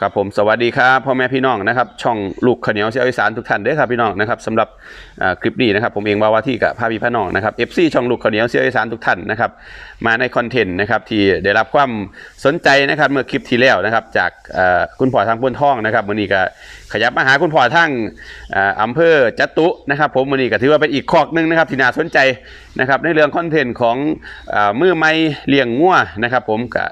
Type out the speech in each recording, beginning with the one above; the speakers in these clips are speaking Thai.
ครับผมสวัสดีครับพ่อแม่พี่น้องนะครับช่องลูกขเหนียวเสียวอีสานทุกท่านเด้อครับพี่น้องนะครับสำหรับคลิปนี้นะครับผมเองวาวาที่กับพาพี่พี่น้องนะครับเอฟซีช่องลูกขเหนียวเสียวอีสานทุกท่านนะครับมาในคอนเทนต์นะครับที่ได้รับความสนใจนะครับเมื่อคลิปที่แล้วนะครับจากคุณพ่อทางพ้นท่องนะครับวันนี้ก็ขยับมาหาคุณพ่อทางอ่าอำเภอจตุนะครับผมวันนี้ก็ถือว่าเป็นอีกคอกหนึงนะครับที่น่าสนใจนะครับในเรื่องคอนเทนต์ของมือไม้เลี้ยงงัวนะครับผมก็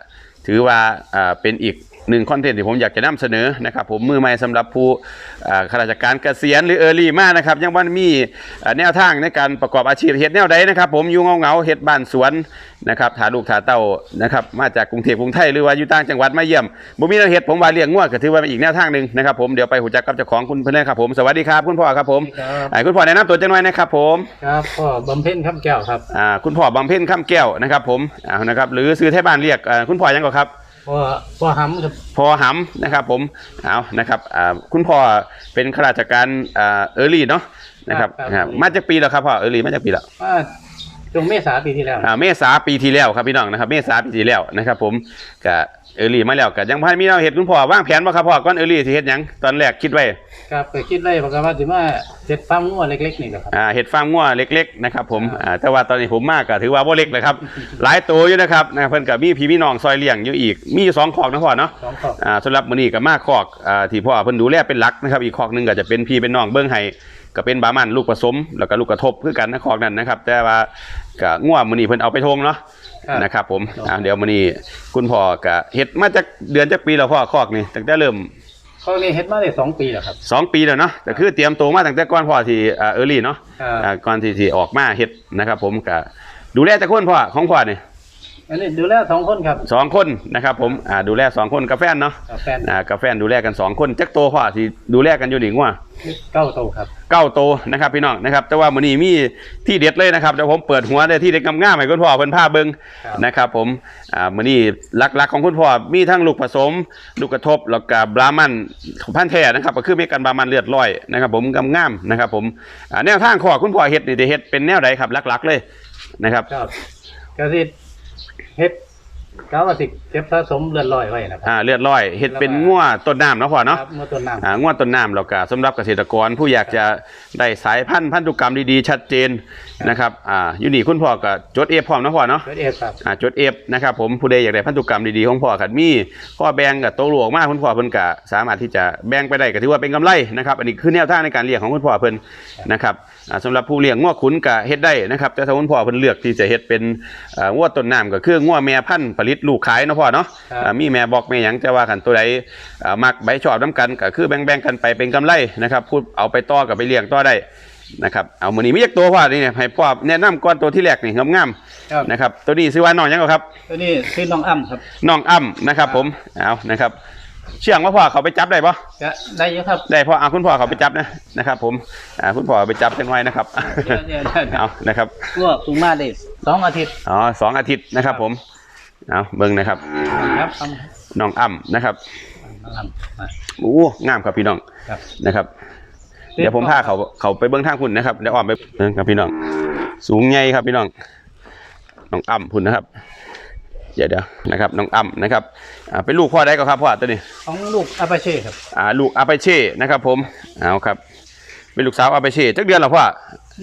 ถือว่าอ่าเป็นอีก หนึ่งคอนเทนต์ที่ผมอยากจะนำเสนอนะครับผมมือใหม่สำหรับผู้อ่าข้าราชการเกษียณหรือเออรี่มากนะครับยังวันมีอ่าแนวทางในการประกอบอาชีพเฮ็ดแนวใดนะครับ ผมอยู่เงาเงาๆเฮ็ดบ้านสวนนะครับถาลูกถาเต้านะครับมาจากกรุงเทพกรุงไทยหรือว่าอยู่ต่างจังหวัดมาเยี่ยมบ่มีแนวเฮ็ดผมว่าเลี้ยงงัวก็ถือว่าเป็นอีกแนวทางหนึ่งนะครับผมเดี๋ยวไปหูจักกับเจ้าของคุณเพื่อนครับผมสวัสดีครับคุณพ่อครับผมครับอ่าคุณพ่อแนะนำตัวจังหน่อยนะครับผมครับพ่อบำเพ็ญคำแก้วครับอ่าคุณพ่อบำเพ็ญข้ามแก้วนะครับผมอ่านะครับหรือซื้อไทยบ้านเรียกอ่าคุณพ่อยังก่อนครับ พ่อพ่อหำครับพอหำนะครับผมเอานะครับอ่าคุณพ่อเป็นข้าราชการอ่าเออรี่เนาะนะครับครับมาจากปีแล้วครับพ่อเออรี่มาจากปีแล้วว่าจงเมษาปีที่แล้วอ่าเมษาปีที่แล้วครับพี่น้องนะครับ เมษาปีที่แล้วนะครับ ผมกับ เออรี่มาแล้วกับยังพันมีเราเห็นคุณพ่อวางแผนบ่ครับพ่อก่อนเออรี่สิเฮ็ดหยังตอนแรกคิดไว้ครับไปคิดไล่บอกกันว่าสิมาเจ็ดฟาร์มงัวเล็กๆนี่แหละครับ อ่าเห็ดฟาร์มงัวเล็กๆนะครับผมครับอ่าแต่ว่าตอนนี้ผมมากก็ถือว่าบ่เล็กเลยครับ หลายตัวอยู่นะครับนะเพิ่นกับมีพี่พี่น้องซอยเลี้ยงอยู่อีกมีอยู่สองขอกนะพ่อเนาะสองขอบอ่าสำหรับมื้อนี้ก็มาคอกอ่าที่พ่อเพิ่นดูแลเป็นหลักนะครับอีกคอกหนึงก็จะเป็นพี่เป็นน้องเบิ่งให้ก็เป็นบามันลูกผสม แล้วก็ลูกกระทบคือกันนะคอกนั้นนะครับแต่ว่าก็ง่วมื้อนี้เพิ่นเอาไปทงเนาะ ครับนะครับผมอ่าเดี๋ยวมื้อนี้คุณพ่อก็เฮ็ดมาจากเดือนจากปีแล้วพ่อคอกนี่ตั้งแต่เริ่มเขานี่เฮ็ดมาได้สองปีแล้วครับ สองปีแล้วเนาะแต่คือเตรียมตัวมาตั้งแต่ก่อนพ่อที่อ่าเออรี่เนาะครับ อ่าก่อนที่ที่ออกมาเฮ็ดนะครับ ผมก็ดูแลแต่คนพ่อของพ่อนี่ อันนี้ดูแลสองคนครับ สองคนนะครับผมอ่าดูแลสองคนกับแฟนเนาะกับแฟนอ่ากับแฟนดูแลกันสองคนจักโตวพ่อที่ดูแลกันอยู่นี่ง่วเก้าโตครับเก้าโตวนะครับพี่น้องนะครับ แต่ว่ามื้อนี้มีที่เด็ดเลยนะครับเดี๋ยวผมเปิดหัวได้ที่เด็ดงามๆให้คุณพ่อเพิ่นพาเบิ่งครับนะครับ ผมอ่ามื้อนี้หลักๆของคุณพ่อมีทั้งลูกผสม ลูกกระทบแล้วก็บรามันพันธุ์แท้นะครับ ก็คือมีกันบรามันเลือดร้อยนะครับ ผมงามๆนะครับ ผมอ่าแนวทางข้อคุณพ่อเฮ็ดนี่ได้เฮ็ดเป็นแนวใดครับหลักๆเลยนะครับครับก็สิ hit เฮ็ดก็ว่าสิเก็บสะสมเลือดลอยไว้นะครัอ่าเลือดร้อยเฮ็ดเป็นงัวต้นน้ำเนาะพ่อเนาะ ครับเมื่อต้นน้ำ อ่างวดต้นน้ำแล้วก็สำหรับเกษตรกรผู้อยากจะได้สายพันธุ์พันธุกรรมดีๆ ชัดเจนนะครับอ่าอยู่นี่คุณพ่อก็จดเอฟพร้อมนะพ่อเนาะเกิดเอฟครับ อ่าจดเอฟนะครับผมผู้ใดอยากได้พันธุกรรมดีๆของพ่อขัดมีพ่อแบ่งกับโตหลวงมากคุณพ่อเพิ่นก็สามารถที่จะแบ่งไปได้ก็ถือว่าเป็นกำไรนะครับอันนี้คือแนวทางในการเลี้ยงของคุณพ่อเพิ่นนะครับอ่าสำหรับผู้เลี้ยงงัวขุนก็เฮ็ดได้นะครับแต่ถ้าคุณพ่อเพิ่นเลือกที่จะเฮ็ดเป็นอ่างัวต้นน้ำก็คืองัวแม่พันธุ์ผลิตลูกขายเนาะพ่อเนาะครับอ่ามีแม่บอกแม่หยังแต่ว่าขันตัวใดอ่ามักใบชอบน้ำกันก็คือแบ่งๆกันไปเป็นกำไรนะครับพูดเอาไปต่อกับไปเลี้ยงต่อได้นะครับเอามือนี้มีจักตัวพ่อนี่เนี่ยให้พ่อแนะนำก่อนตัวที่แรกนี่งามครับๆนะครับตัวนี้ชื่อว่าน้องหยังก่อนครับตัวนี้คือน้องอ้ำครับน้องอ้ำนะครับ ผมเอานะครับ เชื่องว่าพ่อเขาไปจับได้ปะก็ได้เยอะครับได้พ่อเอาคุณพ่อเขาไปจับนะนะครับ ผมอ่าคุณพ่อเอาไปจับจังไว้นะครับ เดี๋ยวเดี๋ยวเดี๋ยวเอานะครับงัวปรุงมาได้สองอาทิตย์อ๋อสองอาทิตย์นะครับผม เอาเบิ่งนะครับครับทน้องอ้ำนะครับำน้องอ้ำมาโอ้งามครับพี่น้องครับนะครับเดี๋ยวผมพาเขาเขาไปเบื้องทางพุ่นนะครับเดี๋ยวอ้อมไปเบิ่งครับพี่น้อง สูงใหญ่ครับพี่น้องน้องอ่ำพุ่นนะครับเดี๋ยวเดี๋ยวนะครับน้องอ่ำนะครับอ่าเป็นลูกพ่อได้ก็ครับพ่อตัวนี้ของลูกอาปาเช่ครับอ่าลูกอาไปเช่นะครับ ผมเอาครับ เป็นลูกสาวอาไปเช่จักเดือนแล้วพ่อ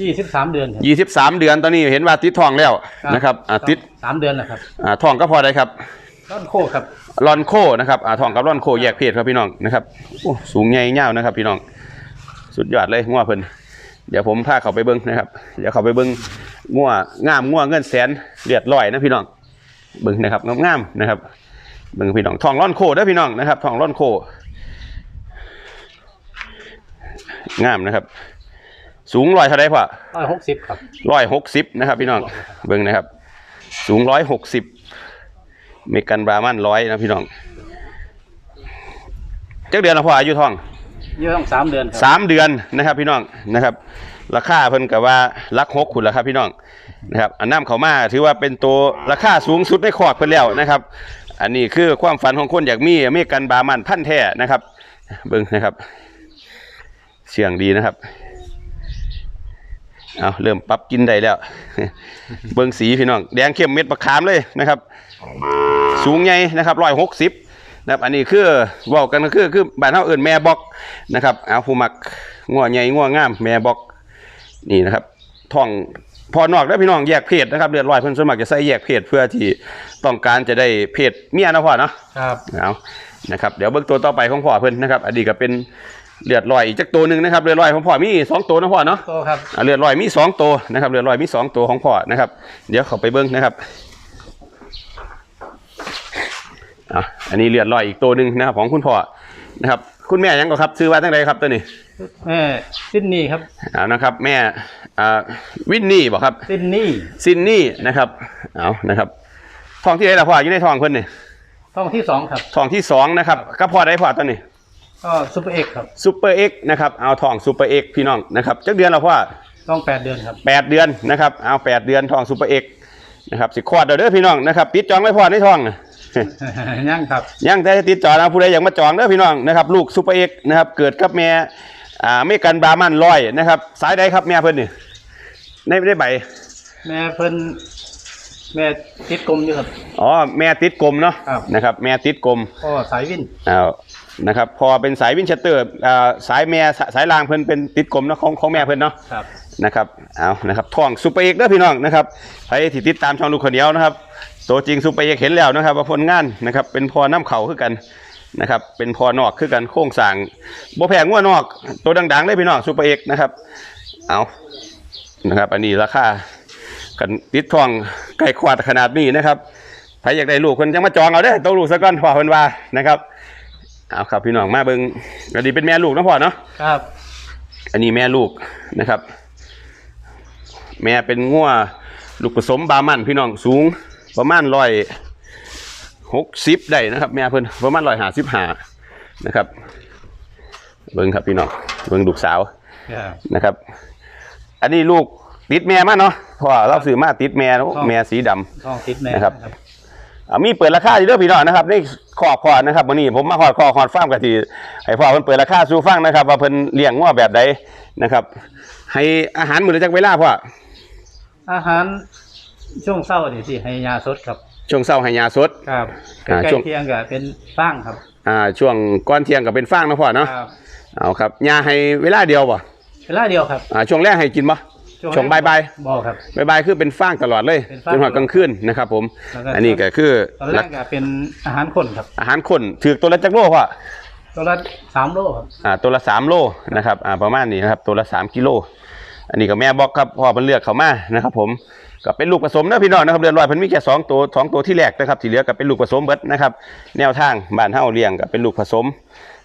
ยี่สิบสามเดือนครับยี่สิบสามเดือนตอนนี้เห็นว่าติดทองแล้วนะครับอ่าติดสามเดือนแล้วครับอ่าทองก็พอได้ครับต้นโคครับรอนโคนะครับอ่าทองกับรอนโคแยกเพศครับพี่น้องนะครับโอ้สูงใหญ่เงาวนะครับ พี่น้อง สุดยอดเลยงัวเพิ่นเดี๋ยวผมพาเขาไปเบิ้งนะครับ เดี๋ยวเขาไปเบิ้งงัวงามงัวเงินแสนเลือดลอยนะพี่น้องเบิ้งนะครับงามๆนะครับเบิ้งพี่น้องทองร่อนโคเด้อพี่น้องนะครับทองร่อนโค งามนะครับ สูงร้อยเท่าไรพ่อร้อยหกสิบครับร้อยหกสิบนะครับ พี่น้องเบิ้งนะครับ สูงร้อยหกสิบเมกันบรามันร้อยนะพี่น้องเจ้าเดือนละพ่ออายุทองเยอะต้องสามเดือนคสารับมเดือนนะครับ พี่น้องนะครับ ราคาเพิ่นกับว่าลักหกขุนแล้วครับ พี่น้องนะครับ อันน้ำเขามาถือว่าเป็นตัวราคาสูงสุดในขอกเพิ่นแล้วนะครับ อันนี้คือความฝันของคนอยากมีอเมริกันบามันพันธุ์แท้นะครับ เบิ่งนะครับ เสียงดีนะครับ เอาเริ่มปรับกินได้แล้ว เบิ่งสีพี่น้อง แดงเข้มเม็ดประคามเลยนะครับ สูงใหญ่นะครับร้อยหกสิบนะครับอันนี้คือเว้ากันก็คือคือบ้านเฮาเอิ้นแม่บอกนะครับเอาผู้มักงัวใหญ่งัวงาม แม่บอกนี่นะครับท้องพอนอกแล้วพี่น้องแยกเพศนะครับเลือดลอยเพิ่นส่วนมากจะใส่แยกเพศเพื่อที่ต้องการจะได้เพศเมียนะพ่อเนาะครับเอานะครับ เดี๋ยวเบิ่งตัวต่อไปของพ่อเพิ่นนะครับ อันนี้ก็เป็น เลือดลอยอีกจักตัวหนึงนะครับเลือดลอยของพ่อมีสองตัวนะพ่อเนาะโตครับอ่าเลือดลอยมีสองตัวนะครับเลือดลอยมีสองตัวของพ่อนะครับ เดี๋ยวเขาไปเบิ้งนะครับอะอันนี้เลือดลอยอีกตัวหนึ่งนะครับของคุณพ่อนะครับ คุณแม่ยังก็ครับซื้อว่าตั้งใดครับตัวนี้แม่ซินนี่ครับเอานะครับ แม่อ่าวินนี่บอกครับซินนี่ซินนี่นะครับเอานะครับทองที่ไหนล่ะพ่ออยู่ในทองเพิ่นนี่ท้องที่สองครับทองที่สองนะครับก็พ่อได้พ่อตัวนี้ ก็ซุปเปอร์เอ็กซ์ครับซูเปอร์เอ็กนะครับเอาทองซูเปอร์เอ็กพี่น้องนะครับจักเดือนแล้วพ่อต้องแปดเดือนครับแปดเดือนนะครับเอาแปดเดือนทองซูเปอร์เอ็กนะครับสิคลอดเด้อเด้อพี่น้องนะครับปิดจองไว้พอในทองน่ะย่างครับยังแต่ติดจองนะผู้ใดอยากมาจองเด้อพี่น้องนะครับลูกซูเปอร์เอ็กนะครับเกิดกับแม่อ่าไม่กันบรามันร้อยนะครับสายใดครับแม่เพิ่นนี่ในในใบแม่เพิ่น แม่ติดกลมอยู่ครับ อ๋อแม่ติดกลมเนาะครับ นะครับ แม่ติดกลมพ่อสายวินอ้าวนะครับ พอเป็นสายวินเชสเตอร์อ่าสายแม่สายรางเพิ่นเป็นติดกลมเนาะของของแม่เพิ่นเนาะ ครับ นะครับ เอานะครับท่องซูเปอร์เอกเด้อพี่น้องนะครับใครที่ติดตามช่องลูกคนเดียวนะครับ ตัวจริงซูเปอร์เอกเห็นแล้วนะครับ ว่าผลงานนะครับ เป็นพอน้ำเข่าคือกันนะครับ เป็นพอนอกคือกันโค้งสร้างบ่แพงงัวนอก ตัวดังๆเลยพี่น้องซูเปอร์เอกนะครับ เอานะครับ อันนี้ราคา กันติดทองใกล้ควาดขนาดนี้นะครับใครอยากได้ลูกคนจังมาจองเอาเด้อตัวลูกซะก่อนพ่อเพิ่นว่านะครับเอาครับพี่น้องมาเบิ่งอันนี้เป็นแม่ลูกเนาะพ่อเนาะครับ อันนี้แม่ลูกนะครับ แม่เป็นงัวลูกผสมบามันพี่น้องสูงประมาณร้อยหกสิบได้นะครับ แม่เพิ่นประมาณร้อยห้าสิบห้านะครับ เบิ้งครับพี่น้องเบิ้งลูกสาวครับนะครับ อันนี้ลูก ติดแม่มาเนาะเพราะว่าเราซื้อมาติดแม่เนอะครับแม่สีดำท้องติดแม่นะครับ อ่ามีเปิดราคาอยู่เด้อพี่น้องนะครับนี่ขอบคอนะครับวันนี้ผมมาขอดคอขอดฟาร์มกะทีให้พ่อเพิ่นเปิดราคาสู่ฟังนะครับ ว่าเพิ่นเลี้ยงงัวแบบใดนะครับ ให้อาหารมื้อละจักเวลาพ่ออาหารช่วงเช้านี่สิให้ยาสดครับ ช่วงเช้าให้ยาสด ครับใกอ่าล้ช่วง ๆเที่ยงก็เป็นฟางครับอ่าช่วงก่อนเที่ยงก็เป็นฟางนะพ่อเนาะครับเอาครับยาให้เวลาเดียวบ่เวลาเดียวครับอ่าช่วงแรกให้กินบ่ ช่วงบ่ายบ่ครับๆบ่ายๆคือเป็นฟางตลอดเลยเป็นฟาง จนหัวกลางคืนนะครับผม แล้วก็อันนี้ก็คือตอนแรกก็เป็นอาหารคนครับอาหารคนถือตัวละจักโลพ่อตัวละสามโลครับอ่าตัวละ3โลนะครับอ่าประมาณนี้นะครับตัวละ3กิโลอันนี้ก็แม่บอกครับพ่อเพิ่นเลือกเขามานะครับผมก็เป็นลูกผสมนะพี่น้องนะครับเดือนลอยเพิ่นมีแค่สองตัวสองตัวที่แรกนะครับที่เหลือก็เป็นลูกผสมเบิดนะครับแนวทางบ้านเฮาเลี้ยงก็เป็นลูกผสม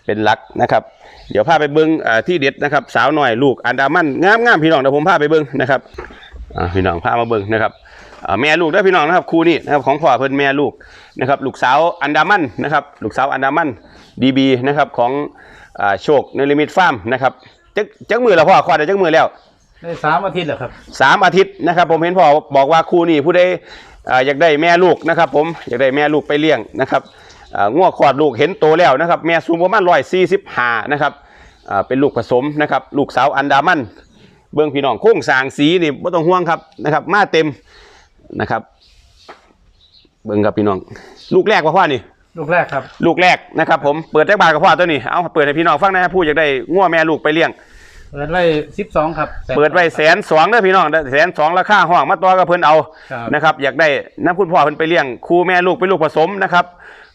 เป็นหลักนะครับ เดี๋ยวพาไปเบิ้งอ่าที่เด็ดนะครับ สาวหน่อยลูกอันดามันงามงามๆพี่น้องเดี๋ยวผมพาไปเบิ้งนะครับอ่าพี่น้องพามาเบิ้งนะครับอ่าแม่ลูกได้อพี่น้องนะครับคู่นี้นะครับของพ่อเพิ่นแม่ลูกนะครับลูกสาวอันดามันนะครับลูกสาวอันดามันดีบีนะครับของอ่าโชคในลิมิตฟาร์มนะครับจักจักมือแล้วพ่อควาดได้จักมือแล้วได้สามอาทิตย์แล้วครับสามอาทิตย์นะครับผมเห็นพ่อบอกว่าครูนี่ผู้ใดอ่าอยากได้แม่ลูกนะครับ ผมอยากได้แม่ลูกไปเลี้ยงนะครับอ่า งัวขอดลูกเห็นโตแล้วนะครับ แม่สูงประมาณร้อยสี่สิบห้านะครับอ่าเป็นลูกผสมนะครับ ลูกสาวอันดามัน เบื้องพี่น้องโค้งสร้างสีนี่ไม่ต้องห่วงครับนะครับ มาเต็มนะครับ เบื้องครับพี่น้อง ลูกแรกว่าพ่อนี่ ลูกแรกครับ ลูกแรกนะครับ ผมเปิดแจ็คบาทกับพ่อตัวนี้เอาเปิดให้พี่น้องฟังนะครับผู้อยากได้งัวแม่ลูกไปเลี้ยงเปิดไว้สิบสองครับ เปิดไว้แสนสองเด้อพี่น้องแสนสองราคาห้องมาตัวกับเพิ่นเอาครับนะครับ อยากได้น้ำคุณพ่อเพิ่นไปเลี้ยงคู่แม่ลูกเป็นลูกผสมนะครับ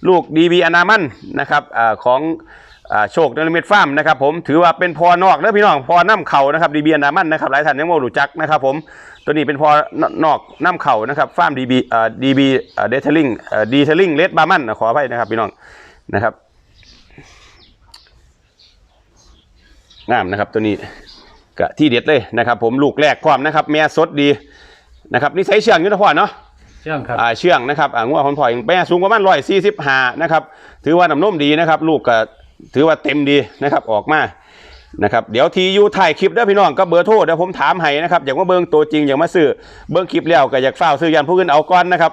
ลูกดีบีอนามันนะครับอของอโชคนลมิตฟาร์มนะครับผมถือว่าเป็นพอนอกเด้อพี่น้องพอน้ำเข่านะครับดีบีอนามันนะครับหลายท่านยังไม่รู้จักนะครับผมตัวนี้เป็นพอนอกน้ำเข่านะครับฟาร์มดีบีดีบีเดทเทลลิงดีเทลลิงเลดบามันขออภัยนะครับพี่น้องนะครับงามนะครับตัวนี้ก็ที่เด็ดเลยนะครับผมลูกแรกพร้อมนะครับแม่สดดีนะครับนิสัยเชื่องยุทธพรเนาะ เชื่องครับ อ่าเชื่องนะครับอ่างวของพ่อเองแม่สูงประมาณร้อยสี่สิบห้านะครับถือว่าน้ำนมดีนะครับ ลูกก็ถือว่าเต็มดีนะครับออกมานะครับเดี๋ยวทีอยู่ถ่ายคลิปเด้อพี่น้องก็เบอร์โทรเดี๋ยวผมถามให้นะครับอย่ากมาเบิ้งตัวจริงอย่ากมาซื้อเบิ้งคลิปแล้วก็อยากเฝ้าซื้อยันผู้อื่นเอาก้อนนะครับ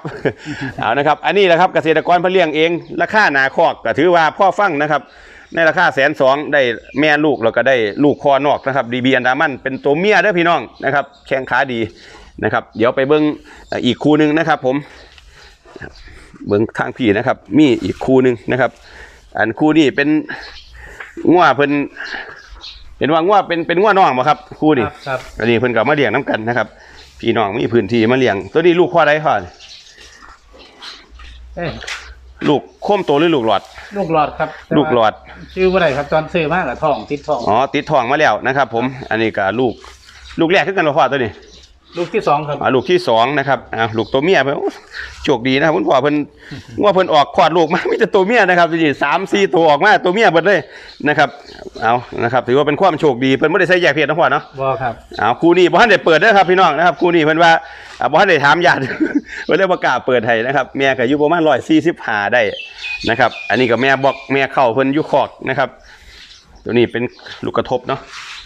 เอานะครับ อันนี้แหละครับเกษตรกรเพนเลี้ยงเองราคาหนาคอกก็ถือว่าพ่อฟังนะครับ ในราคาแสนสองได้แม่ลูกแล้วก็ได้ลูกคอนอกนะครับดีบีอันดามันเป็นตัวเมียเด้อพี่น้องนะครับแข้งขาดี นะครับ เดี๋ยวไปเบิ้งเอ่ออีกคู่หนึ่งนะครับผมเบิ้งทางพี่นะครับ มีอีกคู่หนึ่งนะครับ อันคู่นี้เป็นงัวเพิ่นเห็นว่างัวเป็นเป็นงัวน้องบ่ครับ คู่คนี้รับครับอันนี้เพิ่นก็มาเลี้ยงน้กันนะครับ พี่น้องมีพื้นที่มาเลี้ยง ตัวนี้ลูกพ่อใดพ่อเอ้ยลูกโคมโตหรือลูกหลอด ลูกหลอดครับ ลูกหลอด ชื่อว่าไรครับตอนซื้อมากกับทองติดทองอ๋อติดทองมาแล้วนะครับ ผม อันนี้ก็ลูก ลูกแรกคือกันบ่พ่อตัวนี้ ลูกที่สองครับ อ่าลูกที่สองนะครับอ่าลูกตัวเมียเพิ่นโอ้โชคดีนะครับคุณพ่อเพิ่นว่าเพิ่นออกคลอดลูกมามีแต่ตัวเมียนะครับนี่สามสี่ตัวออกมาตัวเมียเบิดเลยนะครับเอานะครับถือว่าเป็นความโชคดีเพิ่นบ่ได้ใส่แยกเพศนะพ่อเนาะบอครับ เอาคู่นี้บ่ทันได้เปิดเด้อครับพี่น้องนะครับคู่นี้เพิ่นว่าอ่าบ่ทันได้ถามญาติ เพิ่นเลยบ่กล้าเปิดให้นะครับแม่ก็อยู่ประมาณ145ได้นะครับอันนี้ก็แม่บอกแม่เข้าเพิ่นอยู่คอกนะครับ ตัวนี้เป็นลูกกระทบเนาะ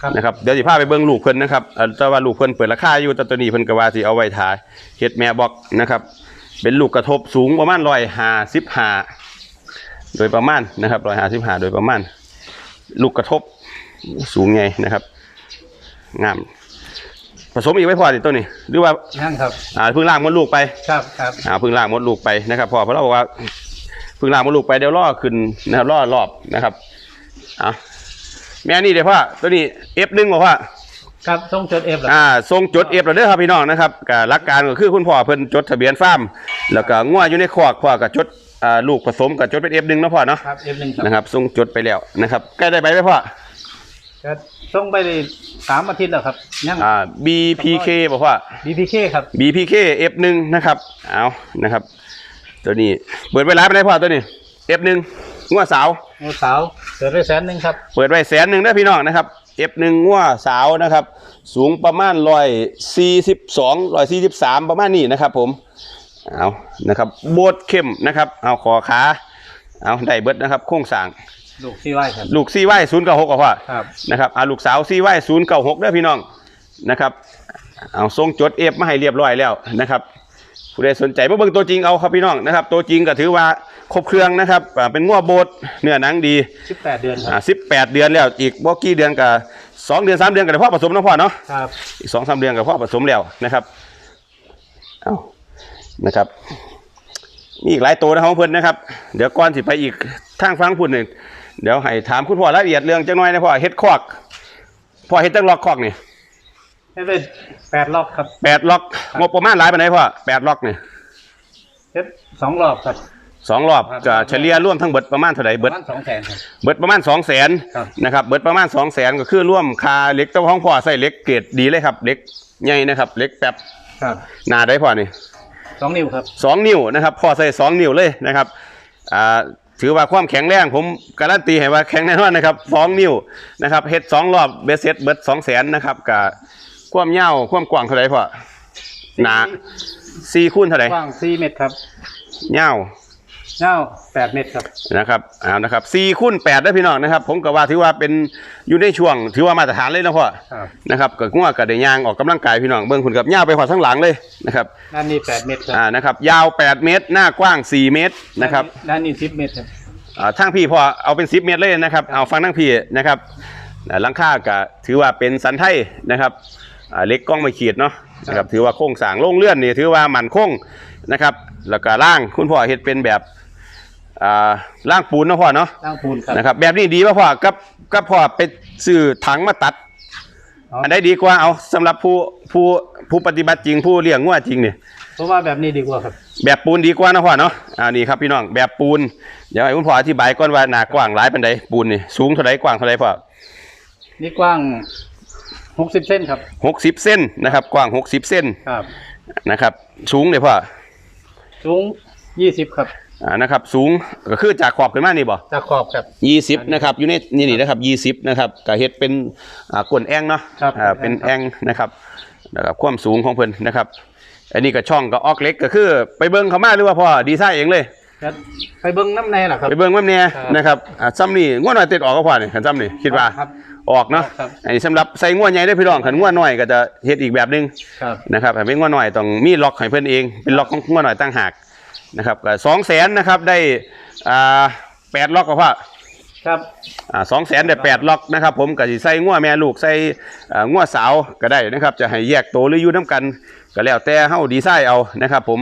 ครับ นะครับเดี๋ยวสิพาไปเบิ่งลูกเพิ่นนะครับเอ่อแต่ว่าลูกเพิ่นเปิดราคาอยู่แต่ตัวนี้เพิ่นก็ว่าสิเอาไว้ทายเฮ็ดแม่บอกนะครับ เป็นลูกกระทบสูงประมาณ155โดยประมาณนะครับ155โดยประมาณ ลูกกระทบสูงไงนะครับงามผสมอีกไม่พอดิตัวนี้หรือว่านั่งครับ อ่าเพิ่งล่างมดลูกไป ครับครับ อ่าเพิ่งล่างมดลูกไปนะครับพอเพราะเราบอกว่าเพิ่งล่างมดลูกไปเดี๋ยวล่อขึ้นนะครับล่อรอบนะครับเอา แม่นี่เดี๋ยวพ่อตัวนี้ F1 บอกว่าครับต้องจดเอฟเหรออ่าทรงจด F แล้วเด้อครับพี่น้องนะครับกับหลักการก็คือคุณพ่อเพิ่นจดทะเบียนฟาร์มแล้วก็งัวอยู่ในคอกพ่อก็จดอ่าลูกผสมกับจดเป็น F1 เนาะพ่อเนาะครับเอฟหนึ่งครับนะครับทรงจดไปแล้วนะครับใกล้ได้ไปไหมพ่อก็ต้องไปเลยสามอาทิตย์แล้วครับยัง อ่า BPK บอกว่าบีพีเคครับ BPK F1 นะครับเอานะครับ ตัวนี้เปิดไว้ร้านไปได้พอตัวนี้ F1 งัวสาวงูสาวเกิดได้แสนหนึ่งครับ เปิดไว้แสนหนึ่งนะพี่น้องนะครับ F1 งัวสาวนะครับ สูงประมาณร้อยสี่สิบสองร้อยสี่สิบสามประมาณนี้นะครับ ผมเอานะครับโบดเข้มนะครับ เอาคอขาเอาได้เบิดนะครับ โค้งสร้าง ลูกที่ไหวครับ ลูกซีไว้ศูนย์เก้าหกก็พอครับ นะครับอาลูกสาวซีไว้ศูนย์เก้าหกเด้อพี่น้องนะครับ เอาทรงจดเอฟมาให้เรียบร้อยแล้วนะครับผู้ใดสนใจมาเบิ่งตัวจริงเอาครับพี่น้องนะครับ ตัวจริงก็ถือว่า ครบเครื่องนะครับอ่าเป็นงัวโบดเนื้อหนังดีสิบแปดเดือนคอ่ารับสิบแปดเดือนแล้วอีกบ่กี่เดือนกับสองเดือนสามเดือนกับพ่อผสมเนาะพ่อเนาะ ครับอีกสองสามเดือนกับพ่อผสมแล้วนะครับ เอานะครับ มีอีกหลายตัวนะของเพิ่นนะครับ เดี๋ยวก่อนสิไปอีกทางฟังพุ่นหนึ่ง เดี๋ยวให้ถามคุณพ่อรายละเอียดเรื่องจังน้อยนะพ่อเฮ็ดคอกพ่อเฮ็ดจังล็อกคอกนี่ให้เป็นแปดรอบครับแปดล็อกงบประมาณหลายปานใดพ่อแปดล็อกนี่เฮ็ดสองรอบครับ สองรอบครับจะเฉลี่ยร่วมทั้งเบิดประมาณเท่าไหร่ปเบิดระมาณสองแสนครับ เบิดประมาณสองแสนครับ นะครับเบิดประมาณสองแสนก็คือร่วมคาเหล็กเจ้าของพ่อใส่เหล็กเกรดดีเลยครับเหล็กใหญ่นะครับเหล็กแป๊บครับหนาได้พ่อนี่สองนิ้วครับสองนิ้วนะครับพ่อใส่สองนิ้วเลยนะครับอ่าถือว่าความแข็งแรงผมการันตีให้ว่าแข็งแน่นอนนะครับสองนิ้วนะครับเฮ็ดสองรอบเบสเซ็ตเบิดสองแสนนะครับกับความยาวความกว้างเท่าไหร่พ่อหนาสี่คูณเท่าไหร่กว้างสี่เมตรครับยาว ยาวแปดเมตรครับนะครับเอานะครับสี่คูณแปดได้อพี่น้องนะครับ ผมก็ว่าถือว่าเป็นอยู่ในช่วง ถือว่ามาตรฐานเลยนะพ่อครับนะครับก็ง่วกับได้ย่างออกกำลังกายพี่น้องเบิ่งคุณกับย่าวไปขอทั้งหลังเลยนะครับด้านนี้แปดเมตรครับอ่านะครับ ยาว8เมตร หน้ากว้าง4เมตรนะครับด้านนี้สิบเมตรครับอ่าทางพี่พอเอาเป็น10เมตรเลยนะครับเอาฟังทั้งพี่นะครับอ่าหลังคาก็ถือว่าเป็นสันไทยนะครับ อ่าเล็กกล้องไม่ขีดเนาะนะครับถือว่าโค้งสร้างโล่งเลื่อนนี่ถือว่ามันคงนะครับแล้วก็ล่างคุณพ่อเฮ็ดเป็นแบบอ่าล่างปูนเนาะพ่อเนาะตั้งปูนครับนะครับแบบนี้ดีป่ะพ่อกับกับพ่อไปซื้อถังมาตัดอ๋ออันใดดีกว่าเอาสำหรับผู้ผู้ผู้ปฏิบัติจริงผู้เลี้ยงงัวจริงเนี่ยเพราะว่าแบบนี้ดีกว่าครับ แบบปูนดีกว่านะพ่อเนาะอ่านี่ครับพี่น้องแบบปูนเดี๋ยวให้คุณพ่ออธิบายก่อนว่าหนากว้างหลายปานใดปูนนี่สูงเท่าใดกว้างเท่าใดพ่อนี่กว้าง หกสิบเส้นครับหกสิบเส้นนะครับ กว้างหกสิบเส้นครับ นะครับ สูงเลยพ่อสูงยี่สิบครับอ่านะครับ สูงก็คือจากขอบขึ้นมานี่บ่จากขอบครับยี่สิบนะครับอยู่ในนี่นี่นะครับยี่สิบนะครับก็เฮ็ดเป็นอ่ากลนแองเนาะครับอ่าเป็นแองนะครับนะครับความสูงของเพิ่นนะครับ อันนี้ก็ช่องก็ออกเล็กก็คือ ไปเบิ่งเขามาหรือว่าพ่อดีไซน์เองเลยก็ไปเบิ้งน้ำในล่ะครับไปเบิ่งแม่นเนี่ยครับนะครับอ่าซ้ำนี่ง่วน้อยติดออกก็พอนี่คันซ้ำนี่คิดว่าครับ ออกเนาะครับอันนี้สำหรับใส่ง่วใหญ่ได้อพี่น้องขันง่วน้อยก็จะเฮ็ดอีกแบบหนึงครับนะครับถ้าเป็นง่วน้อยต้องมีล็อกให้เพิ่นเอง เป็นล็อกของง่วน้อยตั้งหากนะครับก็สองแสนนะครับได้อ่าแปดล็อกก็พอครับ อ่าสองแสนได้แปดล็อกนะครับผมก็สิใส่ง่วแม่ลูกใส่อ่าง่วสาวก็ได้นะครับ จะให้แยกโตวหรืออยู่น้กัน ก็แล้วแต่เฮาดีไซน์เอานะครับผม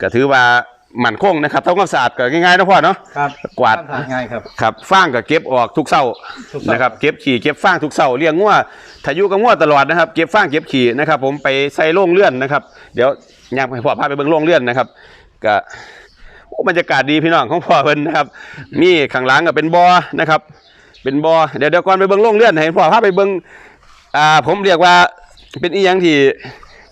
ก็ถือว่าห มั่นคงนะครับทำความสะอาดก็ง่ายๆนะพ่อเนาะครับกวาดทำง่ายครับครับฟางก็เก็บออกทุกเช้าทุกเช้านนะครับเก็บขี่เก็บฟางทุกเช้าเลี้ยงงัวถ้าอยู่กับงัวตลอดนะครับเก็บฟางเก็บขี่นะครับ ผมไปใส่โล่งเลื่อนนะครับ เดี๋ยวย่างให้พ่อพาไปเบิ่งโล่งเลื่อนนะครับก็โอ้บรรยากาศดีพี่น้องของพ่อเพิ่นนะครับ มีข้างหลังก็เป็นบ่อนะครับ เป็นบ่อเดี๋ยวเดี๋ยวก่อนไปเบิ่งโล่งเลื่อนให้พ่อพาไปเบิ่งอ่าผมเรียกว่าเป็นอีหยังที่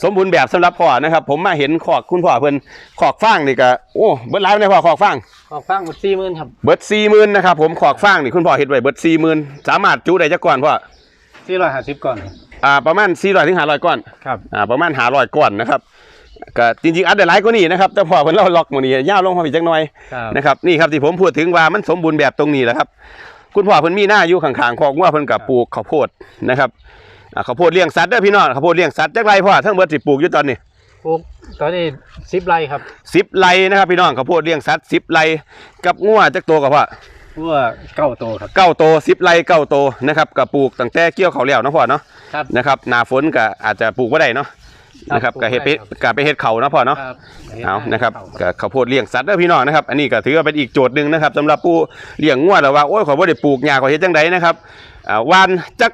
สมบูรณ์แบบสำหรับพ่อนะครับ ผมมาเห็นขอกคุณพ่อเพิ่นขอกฟางนี่ก็โอ้เบิดหลายเลยพ่อขอกฟางขอบฟังหมดสี่หมื่นครับเบิดสี่หมื่นนะครับผมขอกฟางนี่คุณพ่อเห็ดไว้เบิดสี่หมื่นสามารถจุได้จักก่อนพ่อสี่ร้อยห้าสิบก่อนอ่าประมาณสี่ร้อยถึงห้าร้อยก้อนครับอ่าประมาณห้าร้อยก้อนนะครับก็จริงๆอัดได้หลายกว่านี้นะครับแต่พอเพิ่นเราล็อกหมื้นี้ยาวลงมาอีกจักหน่อยครับนะครับนี่ครับที่ผมพูดถึงว่ามันสมบูรณ์แบบตรงนี้แหละครับ คุณพ่อเพิ่นมีหน้าอยู่ข้างๆคอกงัวเพิ่นกับปลูกข้าวโพดนะครับ อ่าข้าวโพดเลี้ยงสัตว์เด้อพี่น้องข้าวโพดเลี้ยงสัตว์จักไรพ่อทั้งเบิดสิปลูกอยู่ตอนนี้ปลูกตอนนี้สิบไร่ครับสิบไรนะครับพี่น้องข้าวโพดเลี้ยงสัตว์สิบไรกับงัวจักตัวกับพ่อวัวเก้าโตครับเก้าโตสิบไรเก้าโตนะครับกับปลูกตั้งแต่เกี่ยวเขาวแล้วเนาะพ่อเนาะครับนะครับหนาฝนก็อาจจะปลูกไม่ได้เนาะครับนะครับปลูกก็เฮ็ดได้เป็ดก็ไปเฮ็ดเขาเนาะพ่อเนาะ ครับเอานะครับก็ข้าวโพดเลี้ยงสัตว์เด้อพี่น้องนะครับ อันนี้ก็ถือว่าเป็นอีกโจทย์หนึ่งนะครับสำหรับผู้เลี้ยงงัวแล้วว่าโอ้ยขอยบ่ได้ปลูกหญ้าขอยเฮ็ดจังไดนะครับอ่าวันจัก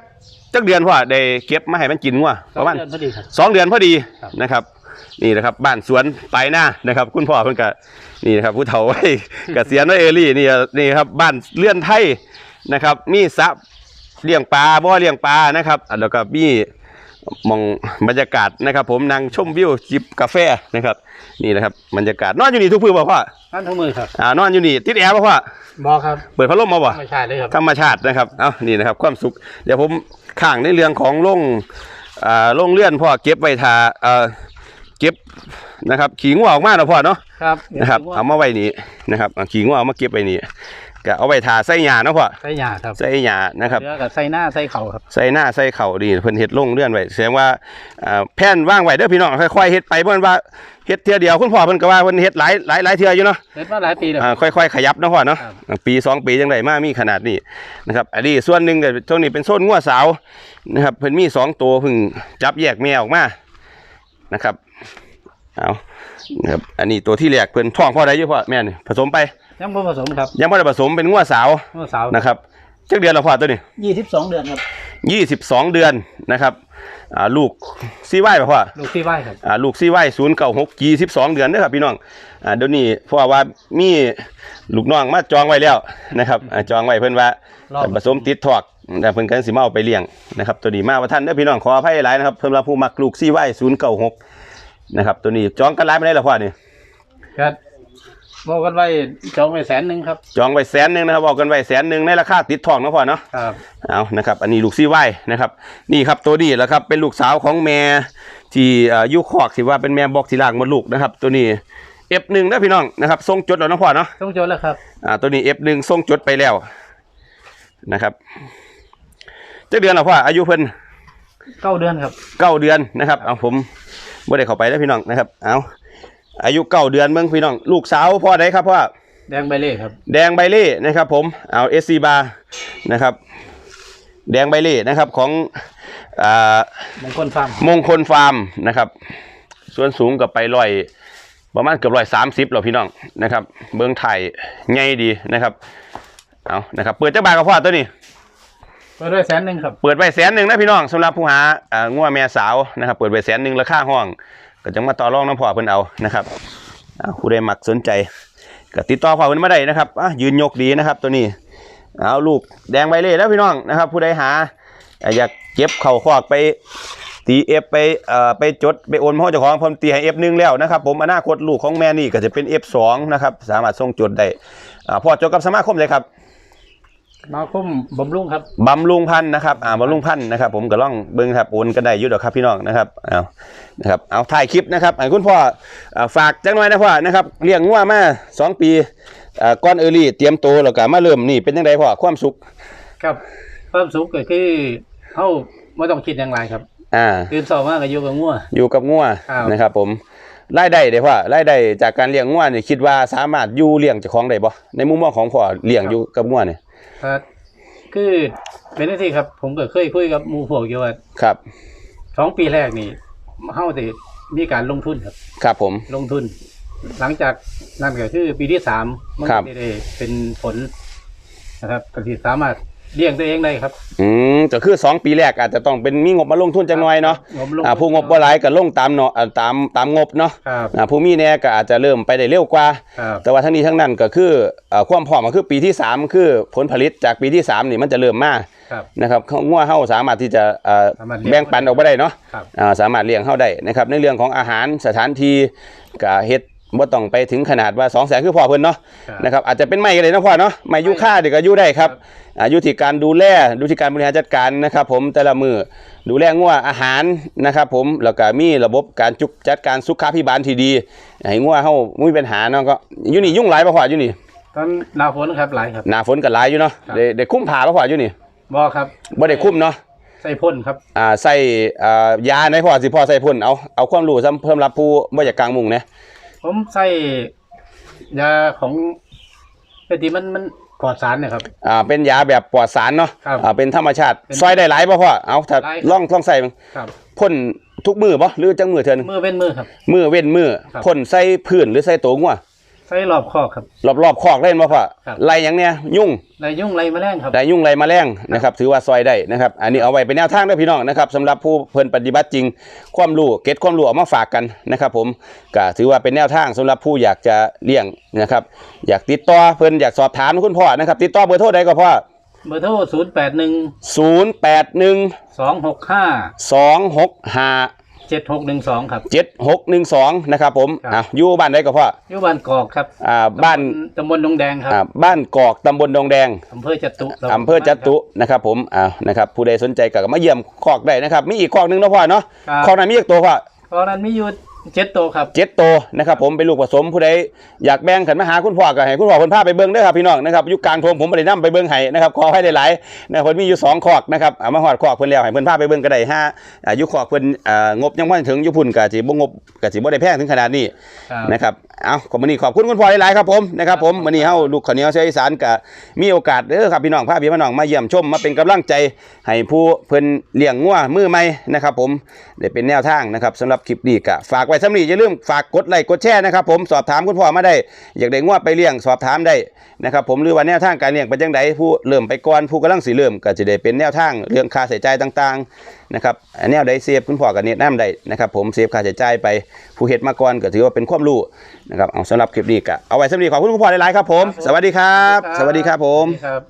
จักเดือนพ่อได้เก็บมาให้มันกินงัวประมาณเดือนพอดีครับ สองเดือนพอดีครับ นะครับ นี่นะครับบ้านสวนปลายหน้านะครับ คุณพ่อเพิ่นก็นี่นะครับผู้เฒ่า ไว้ เกษียณไว้เอรี่นี่นี่ครับบ้านเลื่อนไทยนะครับ มีสระเลี้ยงปลาบ่อเลี้ยงปลานะครับอะแล้วก็มีห มองบรรยากาศนะครับ ผมนั่งชมวิวจิบกาแฟนะครับ นี่นะครับบรรยากาศนอนอยู่นี่ทุกพื้นบ่พ่อนั่นทั้งมือครับอ่านอนอยู่นี่ติดแอร์บ่พ่อบอครับเปิดพัดลมมาบ่ไม่ใช่เลยครับธรรมชาตินะครับเอานี่นะครับ ความสุข เดี๋ยวผมข้างในเรื่องของโล่งอ่าโล่งเลื่อนพ่อเก็บไว้ทาเอ่อเก็บนะครับขี่งัวออกมาเนาะพ่อเนาะครับนะครับเอามาไว้นี่นะครับเอาขี่งัวเอามาเก็บไว้นี่ ก็เอาไว้ทาใส่หญ้าเนาะพ่อใส่หญ้าครับใส่หญ้านะครับเนื้อกับใส่หน้าใส่เข่าครับใส่หน้าใส่เข่าดีเพิ่นเฮ็ดโล่งเลื่อนไว้แสดงว่าอ่าแผ่นว่างไว้เด้อพี่น้องค่อยๆเฮ็ดไปเพิ่นว่าเฮ็ดเทื่อเดียวคุณพ่อเพิ่นก็ว่าเพิ่นเฮ็ดหลายหลายหลายเทื่ออยู่เนาะเฮ็ดมาหลายปีแล้วอ่าค่อยๆขยับเนาะพ่อเนาะครับปีสองปีจังไดมามีขนาดนี้นะครับอันนี้ส่วนหนึ่งแต่ช่วงนี้เป็นโซนงัวสาวนะครับเพิ่นมีสองตัวเพิ่งจับแยกแม่ออกมานะครับเอานะครับอันนี้ตัวที่แรกเพิ่นท้องพ่อได้อยู่พ่อแม่นี่ผสมไป ยังบ่ผสมครับยังบ่ได้ผสมเป็นงัวสาวเมื่อสาวนะครับจักเดือนและพ่อตัวนี้ยี่สิบสองเดือนครับยี่สิบสองเดือนนะครับอ่าลูกซีไว้ป่ะพ่อ ลูกที่ไหวครับ อ่าลูกซีไว้ศูนย์เก้าหกยี่สิบสองเดือนเด้อครับพี่น้องอ่าเดี๋ยวนี้เพราะว่ามีลูกน้องมาจองไว้แล้วนะครับอ่าจองไว้เพิ่นว่ารอบ ผสมติดทอกแต่เพิ่นกันสิมาเอาไปเลี้ยงนะครับตัวนี้มาว่าท่านเด้อพี่น้องขออภัยหลายนะครับเพิ่นว่าผู้มักลูกซีไว้ศูนย์เก้าหกนะครับตัวนี้จองกันหลายไปได้แล้วพ่อนี่ครับ บอกกันไว้จองไว้แสนหนึ่งครับ จองไว้แสนหนึ่งนะครับบอกกันไว้แสนหนึ่งในราคาติดทองเนาะพ่อเนาะครับ เอานะครับ อันนี้ลูกซีไว้นะครับ นี่ครับตัวนี้แหละครับ เป็นลูกสาวของแม่ที่เอ่ออยุคอกสิว่าเป็นแม่บอกที่ล่างมดลูกนะครับ ตัวนี้ F1 นะพี่น้องนะครับทรงจดแล้วเนาะพ่อเนาะ ต้องโจทย์แล้วครับ อ่าตัวนี้ F1 ทรงจดไปแล้วนะครับเจ้าเดือนแล้วพ่ออายุเพิ่นเก้าเดือนครับ เก้าเดือนนะครับเอาผมบ่ได้เข้าไปแล้วพี่น้องนะครับ เอา อายุเก้าเดือนเมืองพี่น้อง ลูกสาวพ่อใดครับพ่อแดงใบเล่ครับ แดงใบเล่นะครับ ผมเอาเอซีบานะครับ แดงใบเล่นะครับของอ่ามงคลฟาร์มมงคลฟาร์มนะครับ ส่วนสูงกับไปร้อยประมาณเกือบร้อยสามสิบหรอพี่น้องนะครับเบิ้งไทยไงดีนะครับเอานะครับ เปิดเจ้าบาทกับพ่อตัวนี้เปิดด้วยแสนหนึ่งครับเปิดไปแสนหนึ่งนะพี่น้องสำหรับผู้หาอ่างัวแม่สาวนะครับ เปิดไปแสนหนึ่งราคาห้อง ก็จะมาต่อรองน้ำพ่อเพิ่นเอานะครับอ่าผู้ใดมักสนใจก็ติดต่อพ่อเพิ่นมาได้นะครับอะยืนยกดีนะครับ ตัวนี้เอาลูกแดงใบเล่แล้วพี่น้องนะครับ ผู้ใดหาอยากเก็บเข่าคอกไปตีเอฟไปเอ่อไปจดไปโอนพ่อเจ้าของผมตีให้เอฟหนึ่งแล้วนะครับผมอนาคตลูกของแม่นี่ก็จะเป็นเอฟสองนะครับสามารถส่งจดได้อ่าพ่อจดกับสมาคมเลยครับ มาคุ้มบำรุงครับบำรุงพันธุ์นะครับอ่าบำรุงพันธุ์นะครับ ผมก็ล่องเบิ้งครับโอนกันได้อยุดหรอกครับพี่น้องนะครับเอานะครับเอาถ่ายคลิปนะครับให้คุณพ่ออ่าฝากจังหน่อยนะพ่อนะครับเลี้ยงงัวมาสองปีอ่าก้อนเออรี่เตรียมโตวแล้วก็มาเริ่มนี่เป็นยังไงพ่อความสุขครับความสูงก็คือเขาไม่ต้องคิดอย่างไรครับอ่าตื่นสอบมากก็อยู่กับงัว อยู่กับงัวครับนะครับ ผมรายได้เด้พ่อรายได้จากการเลี้ยงงัวนี่คิดว่าสามารถอยู่เลี้ยงเจ้าของได้บ่ในมุมมองของพ่อเลี้ยงอยู่กับงัวนี่ ครับคือเป็นที่ครับ ผมก็เคยคุยกับหมูพวกอยู่ว่าครับ สองปีแรกนี่เฮาสิมีการลงทุนครับ ครับผม ลงทุน หลังจากนั่นก็คือปีที่สามมันครับก็ได้เป็นผลนะครับก็ที่สามารถ เลี้ยงตัวเองได้ครับ อืมก็คือ2ปีแรกอาจจะต้องเป็นมีงบมาลงทุนจังหน่อยเนาะงบลงอ่าผู้งบบ่หลายก็ลงตามเนาะอ่าตามตามงบเนาะครับอ่าผู้มีแน่ก็อาจจะเริ่มไปได้เร็วกว่า ครับ แต่ว่าทั้งนี้ทั้งนั้นก็คือเอ่อความพร้อมก็คือปีที่ 3 คือผลผลิตจากปีที่3นี่มันจะเริ่มมาครับนะครับเขางัวเฮาสามารถที่จะเอ่อสามารถเลี้ยงแบ่งปันออกไปได้เนาะครับ อ่าสามารถเลี้ยงเฮาได้นะครับในเรื่องของอาหารสถานที่ก็เฮ็ด บ่ต้องไปถึงขนาดว่า2 0 0 0 0 0คือพ่อเพิ่นเนาะครับ นะครับอาจจะเป็นไม้ก็ได้นะพ่อเนาะไม้ยูค่าเด็กก็อยู่ได้ครับครับอายุที่การดูแลดูที่การบริหารจัดการนะครับ ผมแต่ละมือดูแลงัวอาหารนะครับ ผมแล้วก็มีระบบการจุกจัดการสุขาพิบาลที่ดีให้งัวเฮาบ่มีปัญหาเนาะก็อยู่นี่ยุ่งหลายบ่พ่ออยู่นี่ตอนหนาฝนครับหลายครับ หน้าฝนก็หลายอยู่เนาะครับ ได้ได้คุ้มผ้าบ่พ่ออยู่นี่บอครับบ่ได้คุ้มเนาะ ใส่พ่นครับ อ่าใส่อ่ายาในพ่อสิพ่อใส่พ่นเอาเอาความรู้ซ้ำเพิ่มรับผู้บ่อยากกลางมุงนะ ผมใส่ยาของปกติมันมันปลอดสารเนี่ยครับ อ่าเป็นยาแบบปลอดสารเนาะครับอ่าเป็นธรรมชาติเป็นซอยได้หลายบ่พ่อเอาถ้าหลายครับลองลองใส่มั้งครับพ่นทุกมือบ่หรือจังมือเทื่อนึงมือเป็นมือครับ มือเว้นมือครับ พ่นใส่พื้นหรือใส่ตัวงัว ใส่รอบคอกครับ รอบๆคอกเล่นบ่พ่อครับไล่หยังเนี่ยยุ่งไรยุ่งไรแมลงครับได้ยุ่งไล่แมลงนะครับถือว่าซอยได้นะครับอันนี้เอาไว้เป็นแนวทางเด้อพี่น้องนะครับสำหรับผู้เพิ่นปฏิบัติจริง ความรู้เก็ตความรู้เอามาฝากกันนะครับผมก็ถือว่าเป็นแนวทางสำหรับผู้อยากจะเลี้ยงนะครับอยากติดต่อเพิ่นอยากสอบถามคุณพ่อนะครับติดต่อเบอร์โทรใดก็พ่อเบอร์โทรศูนย์แปดหนึ่ง081สองหกห้า265 เจ็ดหกหนึ่งสองครับ7612นะครับผมครับอะอยู่บ้านใดก็พ่ออยู่บ้านกอกครับอ่าบ้านตำบลดงแดงครับอ่าบ้านกอกตำบลดงแดงอำเภอจตุอำเภอจตุนะครับผมอ่านะครับผู้ใดสนใจก็มาเยี่ยมคอกได้นะครับมีอีกคอกหนึงเนาะพ่อเนาะครับคอกนั้นมีอีกตัวพ่อตอนนั้นมีอยู่ เจ็ดตัวครับเจ็ดตัวนะครับผมเป็นลูกผสมผู้ใดอยากแบ่งขันมาหาคุณพ่อก็ให้คุณพ่อเพิ่นพาไปเบิ่งเด้อครับพี่น้องนะครับอยู่กลางทงผมบ่ได้นํไปเบิ่งให้นะครับขอให้ได้หลายๆนะเพิ่นมีอยู่สองคอกนะครับเอามาฮอดคอกเพิ่นแล้วให้เพิ่นพาไปเบิ่งก็ได้ห้าอายุคอกเพิ่นอ่างบยังบ่ถึงอยู่พุ่นก็สิบ่งบก็สิบ่ได้แพงถึงขนาดนี้ครับนะครับเอาขอบมื้อนี้ขอบคุณคุณพ่อหลายๆครับผมนะครับผมมื้อนี้เฮาลูกข้าวเหนียวเสียอีสานก็มีโอกาสเด้อครับพี่น้องพาพี่พี่น้องมาเยี่ยมชมมาเป็นกำลังใจให้ผู้เพิ่นเลี้ยงงัวมือใหม่นะครับผมได้เป็นแนวทางนะครับสำหรับคลิปนี้ก็ฝากไว้สำนี้อย่าลืมฝากกดไลค์กดแชร์นะครับผมสอบถามคุณพ่อมาได้ อยากได้งัวไปเลี้ยงสอบถามได้นะครับผมหรือว่าแนวทางการเลี้ยงเป็นจังไดผู้เริ่มไปก่อนผู้กำลังสิเริ่มก็จะได้เป็นแนวทางเรื่องค่าใช้จ่ายต่างๆนะครับอันแนวใดเซฟคุณพ่อก็แนะนำได้นะครับผมเซฟค่าใช้จ่ายไปผู้เฮ็ดมาก่อนก็ถือว่าเป็นความรู้นะครับเอาสำหรับคลิปนี้ก็เอาไว้สำนีขอบคุณคุณพ่อหลายๆครับผม สวัสดีครับ สวัสดีครับผมครับ